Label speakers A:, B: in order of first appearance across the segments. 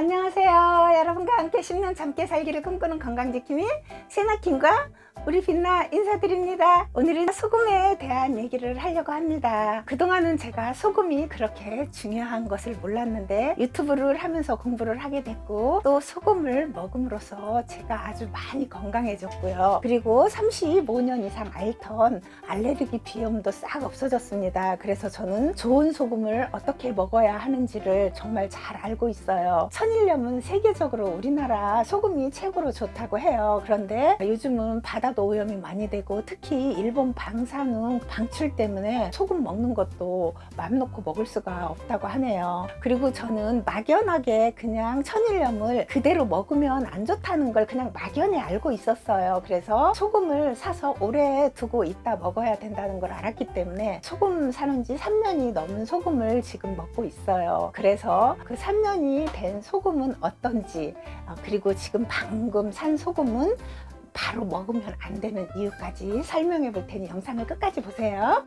A: 안녕하세요. 여러분과 함께 10년 젊게 살기를 꿈꾸는 건강지킴이 세나킴과 우리 빛나 인사드립니다. 오늘은 소금에 대한 얘기를 하려고 합니다. 그동안은 제가 소금이 그렇게 중요한 것을 몰랐는데 유튜브를 하면서 공부를 하게 됐고 또 소금을 먹음으로써 제가 아주 많이 건강해졌고요. 그리고 35년 이상 앓던 알레르기 비염도 싹 없어졌습니다. 그래서 저는 좋은 소금을 어떻게 먹어야 하는지를 정말 잘 알고 있어요. 천일염은 세계적으로 우리나라 소금이 최고로 좋다고 해요. 그런데 요즘은 바다 도 오염이 많이 되고 특히 일본 방사능 방출 때문에 소금 먹는 것도 맘 놓고 먹을 수가 없다고 하네요. 그리고 저는 막연하게 그냥 천일염을 그대로 먹으면 안 좋다는 걸 그냥 막연히 알고 있었어요. 그래서 소금을 사서 오래 두고 있다 먹어야 된다는 걸 알았기 때문에 소금 사는 지 3년이 넘은 소금을 지금 먹고 있어요. 그래서 그 3년이 된 소금은 어떤지 어, 그리고 지금 방금 산 소금은 바로 먹으면 안 되는 이유까지 설명해 볼 테니 영상을 끝까지 보세요.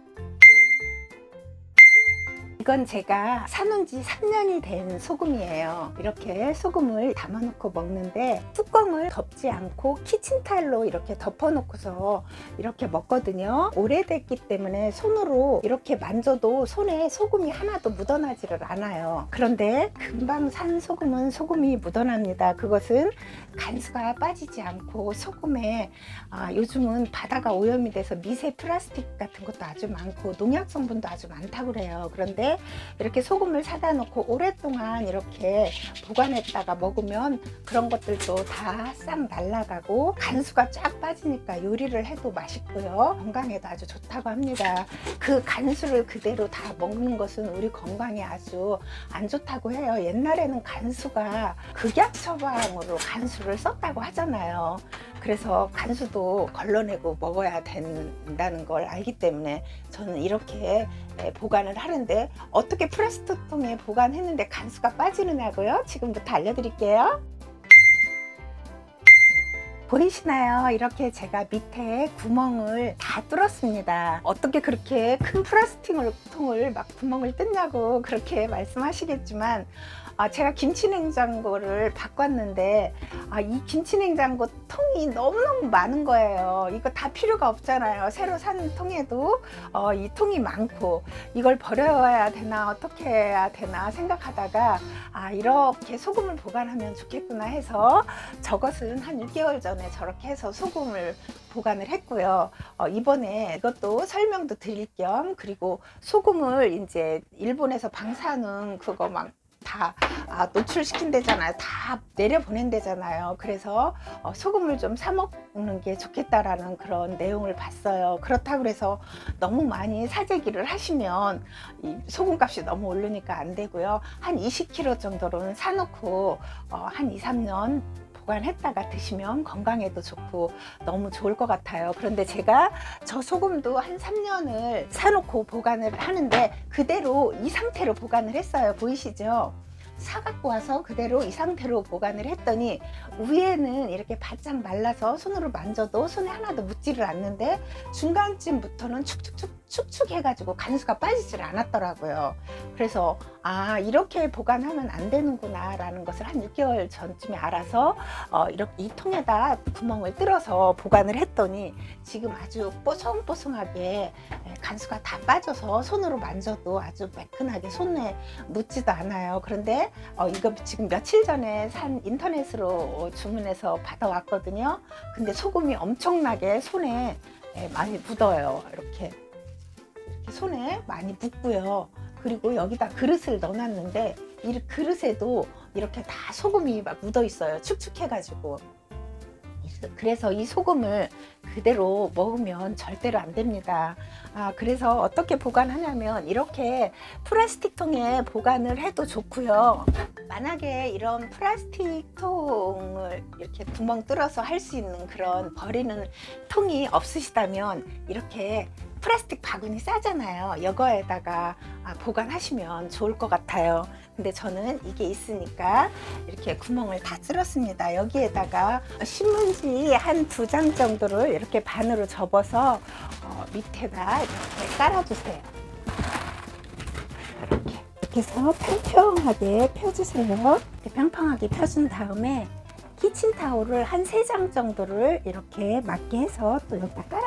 A: 이건 제가 사놓은 지 3년이 된 소금이에요. 이렇게 소금을 담아놓고 먹는데 뚜껑을 덮지 않고 키친타일로 이렇게 덮어놓고서 이렇게 먹거든요. 오래됐기 때문에 손으로 이렇게 만져도 손에 소금이 하나도 묻어나지를 않아요. 그런데 금방 산 소금은 소금이 묻어납니다. 그것은 간수가 빠지지 않고 소금에 아, 요즘은 바다가 오염이 돼서 미세 플라스틱 같은 것도 아주 많고 농약 성분도 아주 많다고 그래요. 그런데 이렇게 소금을 사다 놓고 오랫동안 이렇게 보관했다가 먹으면 그런 것들도 다 싹 날아가고 간수가 쫙 빠지니까 요리를 해도 맛있고요. 건강에도 아주 좋다고 합니다. 그 간수를 그대로 다 먹는 것은 우리 건강에 아주 안 좋다고 해요. 옛날에는 간수가 극약 처방으로 간수를 썼다고 하잖아요. 그래서 간수도 걸러내고 먹어야 된다는 걸 알기 때문에 저는 이렇게 예, 보관을 하는데 어떻게 플라스틱 통에 보관했는데 간수가 빠지느냐고요? 지금부터 알려드릴게요. 보이시나요? 이렇게 제가 밑에 구멍을 다 뚫었습니다. 어떻게 그렇게 큰 플라스틱 통을 막 구멍을 뜯냐고 그렇게 말씀하시겠지만 아, 제가 김치냉장고를 바꿨는데 아, 이 김치냉장고 통이 너무너무 많은 거예요. 이거 다 필요가 없잖아요. 새로 산 통에도 어, 이 통이 많고 이걸 버려야 되나 어떻게 해야 되나 생각하다가 아, 이렇게 소금을 보관하면 좋겠구나 해서 저것은 한 6개월 전에 저렇게 해서 소금을 보관을 했고요. 어, 이번에 이것도 설명도 드릴 겸 그리고 소금을 이제 일본에서 방사능 그거 막 다 아, 노출시킨대잖아요. 다 내려보낸대잖아요. 그래서 어, 소금을 좀 사 먹는 게 좋겠다라는 그런 내용을 봤어요. 그렇다고 해서 너무 많이 사재기를 하시면 이 소금값이 너무 오르니까 안 되고요. 한 20kg 정도로는 사놓고 어, 한 2, 3년 보관했다가 드시면 건강에도 좋고 너무 좋을 것 같아요. 그런데 제가 저 소금도 한 3년을 사놓고 보관을 하는데 그대로 이 상태로 보관을 했어요. 보이시죠? 사갖고 와서 그대로 이 상태로 보관을 했더니 위에는 이렇게 바짝 말라서 손으로 만져도 손에 하나도 묻지를 않는데 중간쯤부터는 축축축 축축 해가지고 간수가 빠지질 않았더라고요. 그래서 아 이렇게 보관하면 안 되는구나 라는 것을 한 6개월 전쯤에 알아서 어, 이렇게 이 통에다 구멍을 뚫어서 보관을 했더니 지금 아주 뽀송뽀송하게 예, 간수가 다 빠져서 손으로 만져도 아주 매끈하게 손에 묻지도 않아요. 그런데 어, 이거 지금 며칠 전에 산 인터넷으로 주문해서 받아왔거든요. 근데 소금이 엄청나게 손에 예, 많이 묻어요. 이렇게. 이렇게 손에 많이 묻고요. 그리고 여기다 그릇을 넣어놨는데 이 그릇에도 이렇게 다 소금이 막 묻어 있어요. 축축해가지고. 그래서 이 소금을 그대로 먹으면 절대로 안 됩니다. 아, 그래서 어떻게 보관하냐면 이렇게 플라스틱 통에 보관을 해도 좋고요. 만약에 이런 플라스틱 통을 이렇게 구멍 뚫어서 할 수 있는 그런 버리는 통이 없으시다면 이렇게 플라스틱 바구니 싸잖아요. 이거에다가 아, 보관하시면 좋을 것 같아요. 근데 저는 이게 있으니까 이렇게 구멍을 다 뚫었습니다. 여기에다가 신문지 한 두 장 정도를 이렇게 반으로 접어서 어, 밑에다 이렇게 깔아주세요. 이렇게 이렇게 해서 평평하게 펴주세요. 이렇게 평평하게 펴준 다음에 키친타올을 한 세 장 정도를 이렇게 맞게 해서 또 여기다 깔아주세요.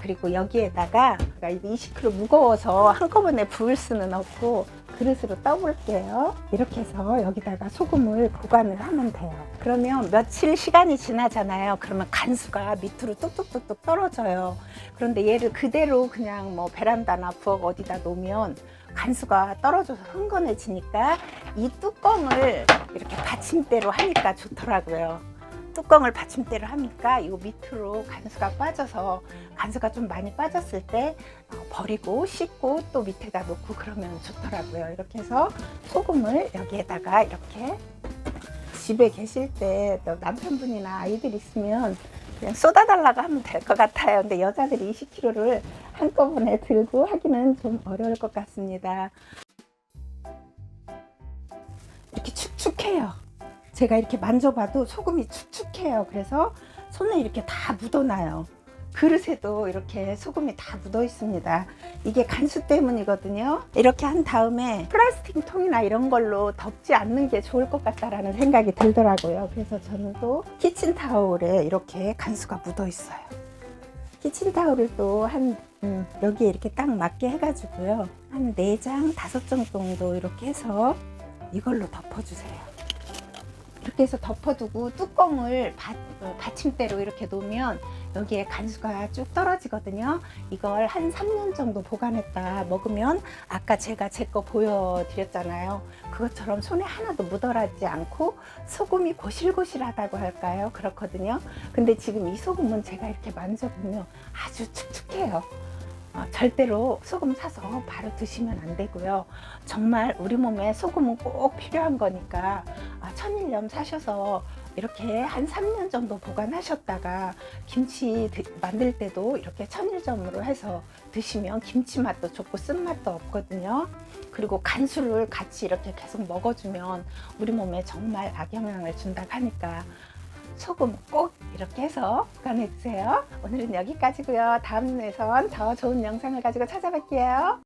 A: 그리고 여기에다가 제가 이게 20kg 무거워서 한꺼번에 부을 수는 없고 그릇으로 떠볼게요. 이렇게 해서 여기다가 소금을 보관을 하면 돼요. 그러면 며칠 시간이 지나잖아요. 그러면 간수가 밑으로 뚝뚝뚝뚝 떨어져요. 그런데 얘를 그대로 그냥 뭐 베란다나 부엌 어디다 놓으면 간수가 떨어져서 흥건해지니까 이 뚜껑을 이렇게 받침대로 하니까 좋더라고요. 뚜껑을 받침대로 하니까 이 밑으로 간수가 빠져서 간수가 좀 많이 빠졌을 때 어, 버리고 씻고 또 밑에다 놓고 그러면 좋더라고요. 이렇게 해서 소금을 여기에다가 이렇게 집에 계실 때 또 남편분이나 아이들 있으면 그냥 쏟아달라고 하면 될 것 같아요. 근데 여자들이 20kg를 한꺼번에 들고 하기는 좀 어려울 것 같습니다. 이렇게 축축해요. 제가 이렇게 만져봐도 소금이 축축해요. 그래서 손에 이렇게 다 묻어나요. 그릇에도 이렇게 소금이 다 묻어 있습니다. 이게 간수 때문이거든요. 이렇게 한 다음에 플라스틱 통이나 이런 걸로 덮지 않는 게 좋을 것 같다라는 생각이 들더라고요. 그래서 저는 또 키친타올에 이렇게 간수가 묻어 있어요. 키친타올을 또한 음, 여기에 이렇게 딱 맞게 해가지고요. 한 4장, 5장 정도 이렇게 해서 이걸로 덮어주세요. 해서 덮어두고 뚜껑을 받, 어, 받침대로 이렇게 놓으면 여기에 간수가 쭉 떨어지거든요. 이걸 한 3년 정도 보관했다 먹으면 아까 제가 제 거 보여드렸잖아요. 그것처럼 손에 하나도 묻어나지 않고 소금이 고실고실하다고 할까요? 그렇거든요. 근데 지금 이 소금은 제가 이렇게 만져보면 아주 축축해요. 어, 절대로 소금 사서 바로 드시면 안 되고요. 정말 우리 몸에 소금은 꼭 필요한 거니까 아, 천일염 사셔서 이렇게 한 3년 정도 보관하셨다가 김치 드- 만들 때도 이렇게 천일점으로 해서 드시면 김치 맛도 좋고 쓴맛도 없거든요. 그리고 간수를 같이 이렇게 계속 먹어주면 우리 몸에 정말 악영향을 준다고 하니까 소금 꼭 이렇게 해서 보관해 주세요. 오늘은 여기까지고요. 다음 에선 더 좋은 영상을 가지고 찾아뵐게요.